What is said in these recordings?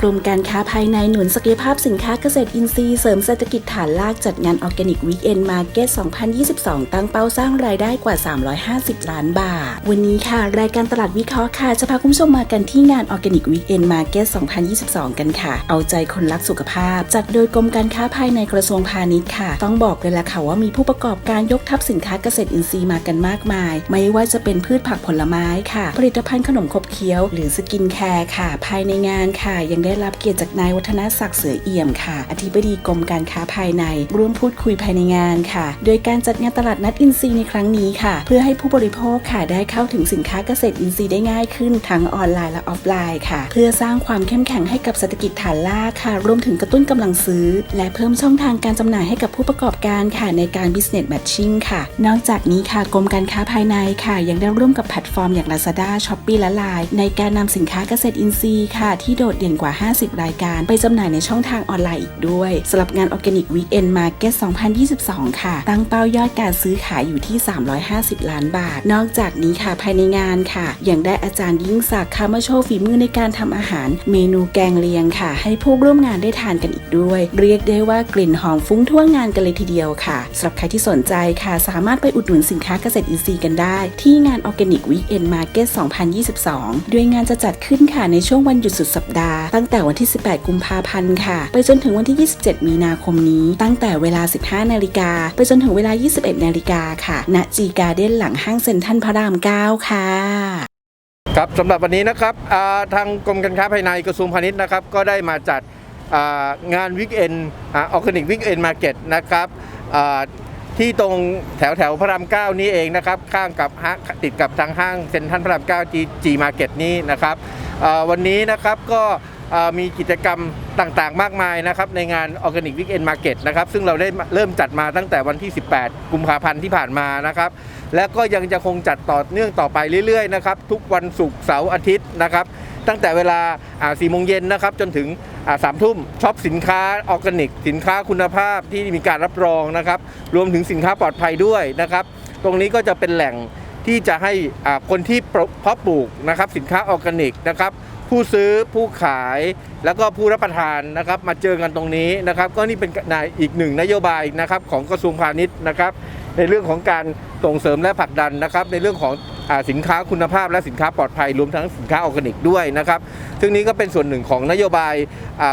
กรมการค้าภายในหนุนศักยภาพสินค้าเกษตรอินทรีย์เสริมเศรษฐกิจฐานรากจัดงานออร์แกนิกวีคเอนมาร์เก็ต 2022 ตั้งเป้าสร้างรายได้กว่า 350 ล้านบาท วันนี้ค่ะ รายการตลาดวิเคราะห์ค่ะ จะพาคุณผู้ชมมากันที่งานออร์แกนิกวีคเอนมาร์เก็ต 2022 กันค่ะ เอาใจคนรักสุขภาพ จัดโดยกรมการค้าภายในกระทรวงพาณิชย์ค่ะ ต้องบอกเลยล่ะค่ะว่ามีผู้ประกอบการยกทัพสินค้าเกษตรอินทรีย์มากันมากมาย ไม่ว่าจะเป็นพืชผักผลไม้ค่ะ ผลิตภัณฑ์ขนมขบเคี้ยว หรือสกินแคร์ค่ะ ภายในงานค่ะยังได้ได้รับเกียรติจากนายวัฒนศักดิ์เสือเอี่ยมค่ะ อธิบดีกรมการค้าภายใน ร่วมพูดคุยภายในงานค่ะ โดยการจัดงานตลาดนัดอินทรีย์ในครั้งนี้ค่ะ เพื่อให้ผู้บริโภคค่ะได้เข้าถึงสินค้าเกษตรอินทรีย์ได้ง่ายขึ้นทั้งออนไลน์และออฟไลน์ค่ะ เพื่อสร้างความเข้มแข็งให้กับเศรษฐกิจฐานราค่ะ รวมถึงกระตุ้นกำลังซื้อ และเพิ่มช่องทางการจำหน่ายให้กับผู้ประกอบการค่ะในการ business matching ค่ะ นอกจากนี้ค่ะกรมการค้าภายในค่ะ ยังได้ร่วมกับแพลตฟอร์มอย่าง Lazada, Shopee และ Line ในการนำสินค้าเกษตรอินทรีย์ค่ะที่โดดเด่นกว่า50 รายการ ไปจำหน่ายในช่องทางออนไลน์อีกด้วยสำหรับงาน Organic Weekend Market 2022 ค่ะ ตั้งเป้ายอดการซื้อขายอยู่ที่ 350 ล้านบาท นอกจากนี้ค่ะภายในงานค่ะ ยังได้อาจารย์ยิ่งศักดิ์ค่ะมาโชว์ฝีมือในการทำอาหาร เมนูแกงเลียงค่ะ ให้ผู้ร่วมงานได้ทานกันอีกด้วย เรียกได้ว่ากลิ่นหอมฟุ้งทั่วงานกันเลยทีเดียวค่ะสำหรับใครที่สนใจค่ะ สามารถไปอุดหนุนสินค้าเกษตรอินทรีย์กันได้ ที่งาน Organic Weekend Market 2022 ด้วยงานจะจัดขึ้นค่ะในช่วงวันหยุดสุดสัปดาห์ตั้งแต่วันที่ 18 กุมภาพันธ์ค่ะ ไปจนถึงวันที่ 27 มีนาคมนี้ ตั้งแต่เวลา 15 นาฬิกา ไปจนถึงเวลา 21 นาฬิกาค่ะ ณ จีการ์เด้นหลังห้างเซ็นทรัลพระราม 9 ค่ะครับสำหรับวันนี้นะครับทางกรมการค้าภายในกระทรวงพาณิชย์นะครับก็ได้มาจัดงานวิกเอนออร์แกนิกวิกเอนมาร์เก็ตนะครับที่ตรงแถวแถวพระรามเก้านี้เองนะครับข้างกับติดกับทางห้างเซ็นทรัลพระรามเก้าจีมาร์เก็ตนี้นะครับวันนี้นะครับก็ มีกิจกรรมต่างๆ มากมายนะครับในงาน Organic Weekend Market นะครับซึ่งเราได้เริ่มจัดมาตั้งแต่วันที่ 18 กุมภาพันธ์ที่ผ่านมานะครับและก็ยังจะคงจัดต่อเนื่องต่อไปเรื่อยๆนะครับทุกวันศุกร์เสาร์อาทิตย์นะครับตั้งแต่เวลา4โมงเย็นนะครับจนถึงสามทุ่มช็อปสินค้าออร์แกนิก สินค้าคุณภาพที่มีการรับรองนะครับรวมถึงสินค้าปลอดภัยด้วยนะครับตรงนี้ก็จะเป็นแหล่งที่จะให้คนที่เพาะปลูกนะครับสินค้าออร์แกนิกนะครับ ผู้ซื้อผู้ขายแล้วก็ผู้รับประทานนะครับ มาเจอกันตรงนี้นะครับ ก็นี่เป็นนายอีกหนึ่งนโยบายนะครับของกระทรวงพาณิชย์นะครับ ในเรื่องของการส่งเสริมและผลักดันนะครับ ในเรื่องของอสินค้าคุณภาพและสินค้าปลอดภัยรวมทั้งสินค้าออร์แกนิกด้วยนะครับซึ่งนี้ก็เป็นส่วนหนึ่งของนโยบาย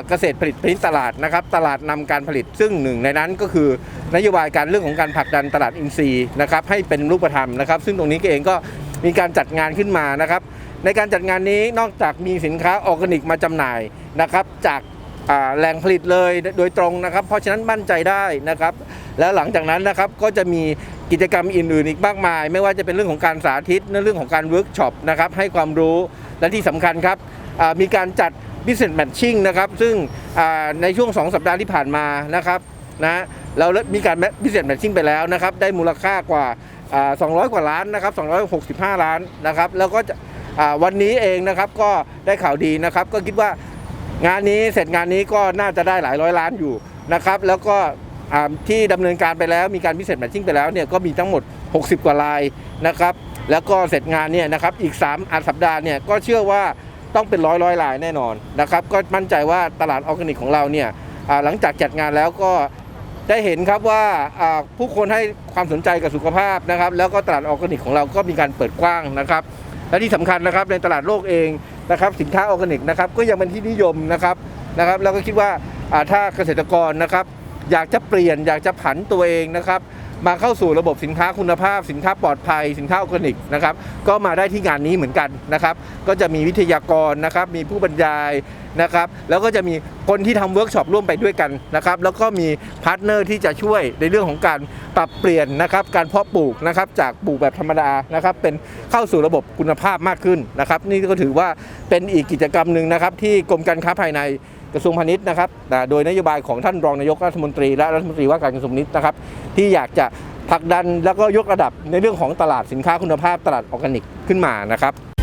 เกษตรผลิตผลิตตลาดนะครับ ตลาดนำการผลิตซึ่งหนึ่งในนั้นก็คือนโยบายการเรื่องของการผลักดันตลาดอินทรีย์นะครับให้เป็นรูปธรรมนะครับ ซึ่งตรงนี้เองก็มีการจัดงานขึ้นมานะครับ ในการจัดงานนี้นอกจากมีสินค้าออร์แกนิกมาจำหน่ายนะครับ จากแหล่งผลิตเลยโดยตรงนะครับ เพราะฉะนั้นมั่นใจได้นะครับ แล้วหลังจากนั้นนะครับก็จะมีกิจกรรมอื่นๆอีกมากมาย ไม่ว่าจะเป็นเรื่องของการสาธิตในเรื่องของการเวิร์กช็อปนะครับให้ความรู้และที่สำคัญครับมีการจัด business matching นะครับซึ่งในช่วง 2 สัปดาห์ที่ผ่านมานะครับนะเรามีการ business matching ไปแล้วนะครับ ได้มูลค่ากว่าอ่า200 กว่าล้านนะครับ265 ล้านนะครับ แล้วก็ วันนี้เองนะครับก็ได้ข่าวดีนะครับ ก็คิดว่างานนี้เสร็จงานนี้ก็น่าจะได้หลายร้อยล้านอยู่นะครับ แล้วก็ที่ดำเนินการไปแล้วมีการพิเศษแมทชิ่งไปแล้วเนี่ยก็มีทั้งหมด 60 กว่าลายนะครับ แล้วก็เสร็จงานเนี่ยนะครับอีก 3อันสัปดาห์เนี่ยก็เชื่อว่าต้องเป็นร้อยร้อยลายแน่นอนนะครับ ก็มั่นใจว่าตลาดออร์แกนิกของเราเนี่ยหลังจากจัดงานแล้วก็ได้เห็นครับว่าผู้คนให้ความสนใจกับสุขภาพนะครับ แล้วก็ตลาดออร์แกนิกของเราก็มีการเปิดกว้างนะครับ และที่สำคัญนะครับในตลาดโลกเองนะครับสินค้าออร์แกนิกนะครับก็ยังเป็นที่นิยมนะครับนะครับเราก็คิดว่าถ้าเกษตรกรนะครับ อยากจะเปลี่ยนอยากจะผันตัวเองนะครับ มาเข้าสู่ระบบสินค้าคุณภาพ สินค้าปลอดภัย สินค้าออร์แกนิกนะครับ ก็มาได้ที่งานนี้เหมือนกันนะครับ ก็จะมีวิทยากรนะครับ มีผู้บรรยายนะครับ แล้วก็จะมีคนที่ทำเวิร์กช็อปร่วมไปด้วยกันนะครับ แล้วก็มีพาร์ทเนอร์ที่จะช่วยในเรื่องของการปรับเปลี่ยนนะครับ การเพาะปลูกนะครับจากปลูกแบบธรรมดานะครับ เป็นเข้าสู่ระบบคุณภาพมากขึ้นนะครับ นี่ก็ถือว่าเป็นอีกกิจกรรมหนึ่งนะครับ ที่กรมการค้าภายใน ระทรวงพาณิชย์นะครับโดยนโยบายของท่านรองนายกรัฐมนตรีและรัฐมนตรีว่าการกระทรวงพาณิชย์นะครับที่อยากจะผลักดันแล้วก็ยกระดับในเรื่องของตลาดสินค้าคุณภาพตลาดออร์แกนิกขึ้นมานะครับ